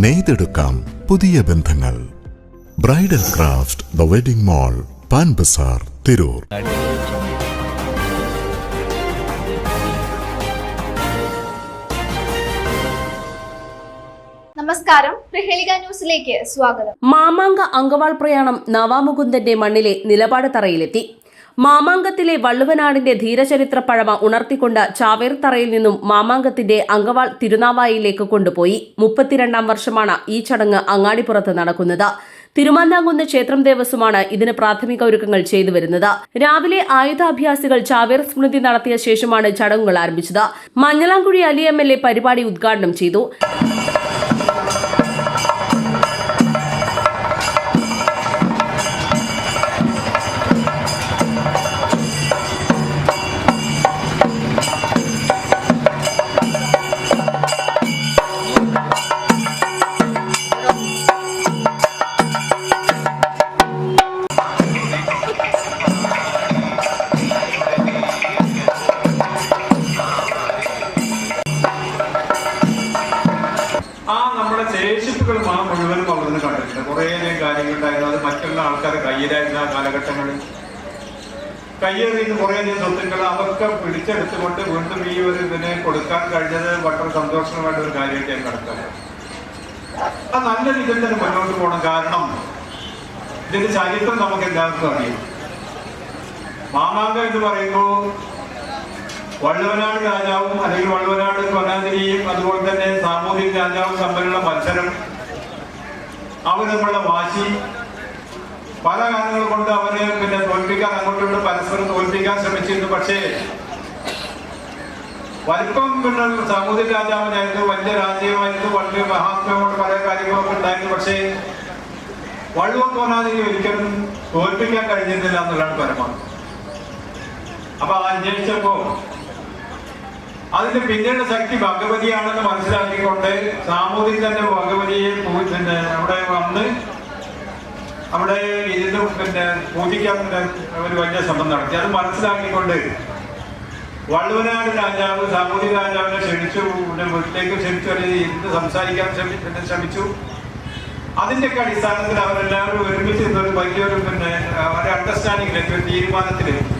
നെയ്തെടുക്കാം പുതിയ ബന്ധങ്ങൾ. Bridal craft the wedding mall Pan Bazar Tirur. നമസ്കാരം. പ്രഹേളിക ന്യൂസിലേക്ക് സ്വാഗതം. മാമാങ്ക അങ്കവാൾ പ്രയാണം നവാമുകുന്ദന്റെ മണ്ണിലെ നിലപാട് തറയിലെത്തി. മാമാങ്കത്തിലെ വള്ളുവനാടിന്റെ ധീരചരിത്ര പഴമ ഉണർത്തിക്കൊണ്ട് ചാവേർത്തറയിൽ നിന്നും മാമാങ്കത്തിന്റെ അങ്കവാൾ തിരുനാവായിലേക്ക് കൊണ്ടുപോയി. മുപ്പത്തിരണ്ടാം വർഷമാണ് ഈ ചടങ്ങ് അങ്ങാടിപ്പുറത്ത് നടക്കുന്നത്. തിരുമാന്താംകുന്ന് ക്ഷേത്രം ദേവസ്വമാണ് ഇതിന് പ്രാഥമിക ഒരുക്കങ്ങൾ ചെയ്തു വരുന്നത്. രാവിലെ ആയുധാഭ്യാസികൾ ചാവേർ സ്മൃതി നടത്തിയ ശേഷമാണ് ചടങ്ങുകൾ ആരംഭിച്ചത്. Manjalamkuzhi Ali M L A പരിപാടി ഉദ്ഘാടനം ചെയ്തു. മുഴുവനും അവിടുന്ന് കണ്ടിട്ടുണ്ട്. കുറേയധികം കാര്യങ്ങളുണ്ടായിരുന്നു. അത് മറ്റുള്ള ആൾക്കാരെ കയ്യിലായിരുന്ന ആ കാലഘട്ടങ്ങളിൽ. കയ്യേറിയുന്ന കുറേയധികം സ്വത്തുക്കൾ അതൊക്കെ പിടിച്ചെടുത്തുകൊണ്ട് വീണ്ടും ഈ ഒരു ഇതിനെ കൊടുക്കാൻ കഴിഞ്ഞത് വളരെ സന്തോഷമായിട്ട് ഒരു കാര്യമായിട്ട് ഞാൻ കണക്കാക്കാം അത് നല്ല രീതിയിൽ തന്നെ മുന്നോട്ട് പോകണം. കാരണം ഇതിന്റെ ചരിത്രം നമുക്ക് എല്ലാവർക്കും അറിയാം. മാമാങ്ക എന്ന് പറയുമ്പോൾ വള്ളുവനാട് രാജാവും അല്ലെങ്കിൽ വള്ളുവനാട് കൊനാതിരിയും അതുപോലെ തന്നെ സാമൂഹിക രാജാവും തമ്മിലുള്ള മത്സരം അവർ തമ്മിലുള്ള വാശി പല കാരണങ്ങൾ കൊണ്ട് അവരെ പിന്നെ തോൽപ്പിക്കാൻ അങ്ങോട്ടും പരസ്പരം തോൽപ്പിക്കാൻ ശ്രമിച്ചിരുന്നു. പക്ഷേ വലിപ്പം പിന്നെ സമൂതി രാജാവിനായിരുന്നു വലിയ രാജ്യമായിരുന്നു വലിയ മഹാത്മ്യമുള്ള പല കാര്യങ്ങളൊക്കെ ഉണ്ടായിരുന്നു. പക്ഷേ വള്ളുവം തോന്നാതെ ഒരിക്കലും തോൽപ്പിക്കാൻ കഴിഞ്ഞിരുന്നില്ല എന്നുള്ളതാണ് പരമാവധി. അപ്പൊ അത് അന്വേഷിച്ചപ്പോ അതിന്റെ പിന്നീട് ശക്തി ഭഗവതിയാണെന്ന് മനസ്സിലാക്കിക്കൊണ്ട് സാമൂതിരി തന്നെ ഭഗവതിയെ പിന്നെ അവിടെ വന്ന് അവിടെ ഇതിന്റെ പിന്നെ പൂജിക്കാൻ ഒരു വലിയ ശ്രമം നടത്തി. അത് മനസ്സിലാക്കിക്കൊണ്ട് വള്ളുവനാട് രാജാവ് സാമൂതി രാജാവിനെ ക്ഷണിച്ചു. വീട്ടിലേക്ക് ക്ഷണിച്ചു. അല്ലെങ്കിൽ ഇരുന്ന് സംസാരിക്കാൻ പിന്നെ ശ്രമിച്ചു. അതിന്റെയൊക്കെ അടിസ്ഥാനത്തിൽ അവരെല്ലാവരും ഒരുമിച്ച് ഒരു വലിയൊരു പിന്നെ ഒരു അണ്ടർസ്റ്റാൻഡിങ്ങിലേക്ക് ഒരു തീരുമാനത്തിലെത്തി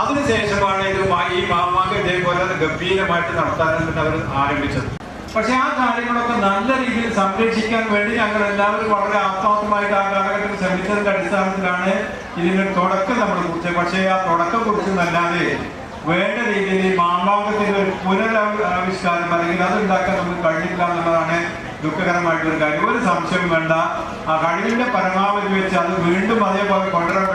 അതിനുശേഷമാണ് ഇത് ഈ മാമാങ്കം ഇതേപോലെ ഗംഭീരമായിട്ട് നടത്താൻ അവർ ആരംഭിച്ചത്. പക്ഷെ ആ കാര്യങ്ങളൊക്കെ നല്ല രീതിയിൽ സംരക്ഷിക്കാൻ വേണ്ടി ഞങ്ങൾ എല്ലാവരും വളരെ ആത്മാർത്ഥമായിട്ട് ആ കാലഘട്ടത്തിൽ ശ്രമിച്ചതിന്റെ അടിസ്ഥാനത്തിലാണ് ഇതിന്റെ തുടക്കം നമ്മൾ കുറിച്ചത്. പക്ഷേ ആ തുടക്കം കുറിച്ചെന്നല്ലാതെ വേണ്ട രീതിയിൽ ഈ ഒരു പുനരാവിഷ്കാരം അല്ലെങ്കിൽ അത് ഉണ്ടാക്കാൻ നമുക്ക് കഴിഞ്ഞില്ല എന്നുള്ളതാണ് ദുഃഖകരമായിട്ടുള്ള കാര്യം. ഒരു സംശയം വേണ്ട. ആ കഴിവിന്റെ പരമാവധി വെച്ച് അത് വീണ്ടും അതേപോലെ കൊണ്ടുവരാൻ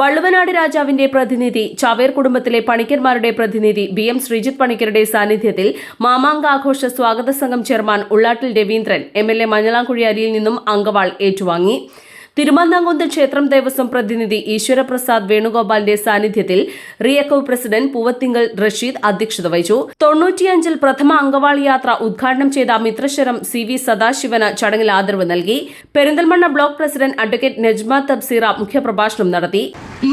വള്ളുവനാട് രാജാവിന്റെ പ്രതിനിധി ചവേർ കുടുംബത്തിലെ പണിക്കന്മാരുടെ പ്രതിനിധി ബി എം ശ്രീജിത്ത് പണിക്കരുടെ സാന്നിധ്യത്തിൽ മാമാങ്കാഘോഷ സ്വാഗത സംഘം chairman Ullattil Raveendran M L A Manjalamkuzhi അരിയിൽ നിന്നും അങ്കവാൾ ഏറ്റുവാങ്ങി. തിരുമാന്താംകുന്ന് ക്ഷേത്രം ദേവസ്വം പ്രതിനിധി ഈശ്വരപ്രസാദ് വേണുഗോപാലിന്റെ സാന്നിധ്യത്തിൽ റിയക്കോവ് പ്രസിഡന്റ് പൂവത്തിങ്കൽ റഷീദ് അധ്യക്ഷത വഹിച്ചു. തൊണ്ണൂറ്റിയഞ്ചിൽ പ്രഥമ അങ്കവാളി യാത്ര ഉദ്ഘാടനം ചെയ്ത മിത്രശ്വരം സി വി സദാശിവന് ചടങ്ങിൽ ആദരവ് നൽകി. Perinthalmanna block president advocate Najma Thabseera മുഖ്യപ്രഭാഷണം നടത്തി. ഈ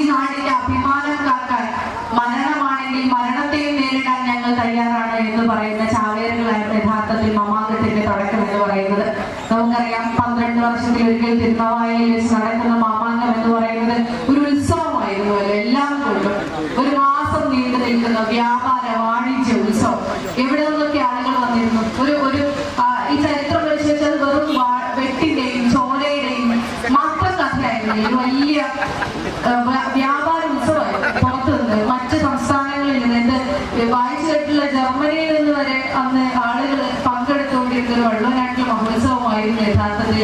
മരണത്തെയും നേരിടാൻ ഞങ്ങൾ തയ്യാറാണ് എന്ന് പറയുന്ന ചാവേറുകളായിരുന്നു യഥാർത്ഥത്തിൽ മമാങ്കത്തിന്റെ തുടക്കം എന്ന് പറയുന്നത് നമുക്കറിയാം പന്ത്രണ്ട് വർഷത്തിൽ ഒരിക്കൽ തിരുനാവായയിൽ വെച്ച് നടക്കുന്ന മാമാങ്കം എന്ന് പറയുന്നത് ഒരു ഉത്സവമായിരുന്നുവല്ലോ എല്ലാം കൊണ്ടും ഒരു മാസം നീണ്ടു നിൽക്കുന്ന വ്യാപാര വാണിജ്യ ഉത്സവം എവിടെ നിന്നൊക്കെ ആളുകൾ വന്നിരുന്നു ഒരു ഒരു ആ, ഈ ചരിത്രം പരിശോധിച്ചത് വെറും വാ- വെട്ടിന്റെയും ചോരയുടെയും മാത്രം കഥയായിരുന്നു ഒരു വലിയ ആ, വ്യ- വ്യാപാര ഉത്സവമായിരുന്നു പുറത്തു നിന്ന് മറ്റ് സംസ്ഥാനങ്ങളിൽ നിന്ന് എന്ത് വായിച്ചു കേട്ടുള്ള ജർമ്മനിയിൽ നിന്ന് വരെ അന്ന് ആളുകൾ പങ്കെടുത്തുകൊണ്ടിരുന്ന ഒരു വള്ളുവനാട്ടിലെ മഹോത്സവമായിരുന്നു യഥാർത്ഥത്തിൽ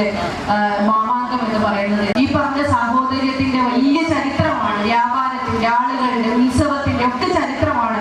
ആ, മാമാങ്കം എന്ന് ഈ പറഞ്ഞ സാഹോദര്യത്തിന്റെ വലിയ ചരിത്രമാണ്. വ്യാപാരത്തിന്റെ ആളുകളുടെ ഉത്സവത്തിന്റെ ഒക്കെ ചരിത്രമാണ്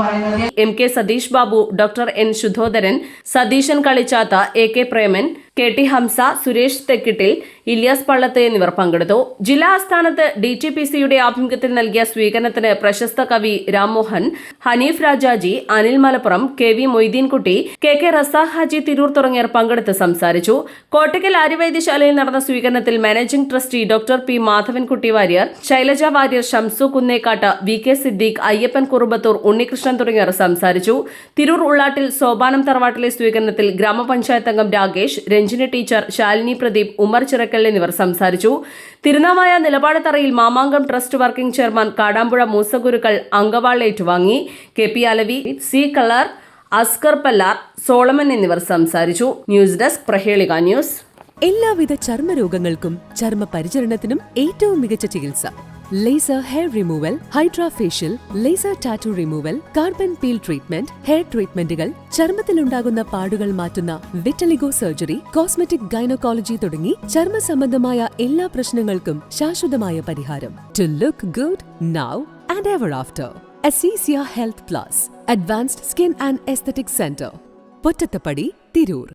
പറയുന്നത്. M K Satheesh Babu doctor N Shuddhodaran Satheesan കളിച്ചാത്ത A K Preman K T Hamsa Suresh Thekkittil Iliyas Pallath എന്നിവർ പങ്കെടുത്തു. ജില്ലാ ആസ്ഥാനത്ത് ഡി ടി പി സിയുടെ ആഭിമുഖ്യത്തിൽ നൽകിയ സ്വീകരണത്തിന് പ്രശസ്ത കവി Rammohan Haneef Rajaji Anil Malappuram K V Moideenkutty K K Razak Haji Tirur തുടങ്ങിയവർ പങ്കെടുത്ത് സംസാരിച്ചു. കോട്ടയ്ക്കൽ ആര്യവൈദ്യശാലയിൽ നടന്ന സ്വീകരണത്തിൽ managing trustee doctor P Madhavankutty Warrier Shailaja Warrier Shamsu Kunnekkatt V K Siddique Ayyappan Kurumbathur Unnikrishnan തുടങ്ങിയവർ സംസാരിച്ചു. തിരൂർ ഉള്ളാട്ടിൽ സോപാനം തറവാട്ടിലെ സ്വീകരണത്തിൽ ഗ്രാമപഞ്ചായത്ത് അംഗം രാകേഷ് രഞ്ജിനി ടീച്ചർ ശാലിനി പ്രദീപ് ഉമർ ചിറക്കൽ എന്നിവർ സംസാരിച്ചു. Thirunavaya നിലപാടത്തറയിൽ Mamankam trust working chairman Kadampuzha Moosagurukkal അങ്കവാൾ ഏറ്റുവാങ്ങി. K P Alavi C colour Askar Pallar Solomon എന്നിവർ സംസാരിച്ചു. News desk Prahelika news. എല്ലാവിധ ചർമ്മരോഗങ്ങൾക്കും ചർമ്മ പരിചരണത്തിനും ഏറ്റവും മികച്ച ചികിത്സ laser hair removal hydra facial laser tattoo removal carbon peel treatment hair ട്രീറ്റ്മെന്റുകൾ ചർമ്മത്തിലുണ്ടാകുന്ന പാടുകൾ മാറ്റുന്ന വിറ്റലിഗോ സർജറി കോസ്മെറ്റിക് ഗൈനക്കോളജി തുടങ്ങി ചർമ്മ സംബന്ധമായ എല്ലാ പ്രശ്നങ്ങൾക്കും ശാശ്വതമായ പരിഹാരം. To look good now and ever after Aziziya health plus advanced skin and aesthetic centre Pottathappadi Tirur.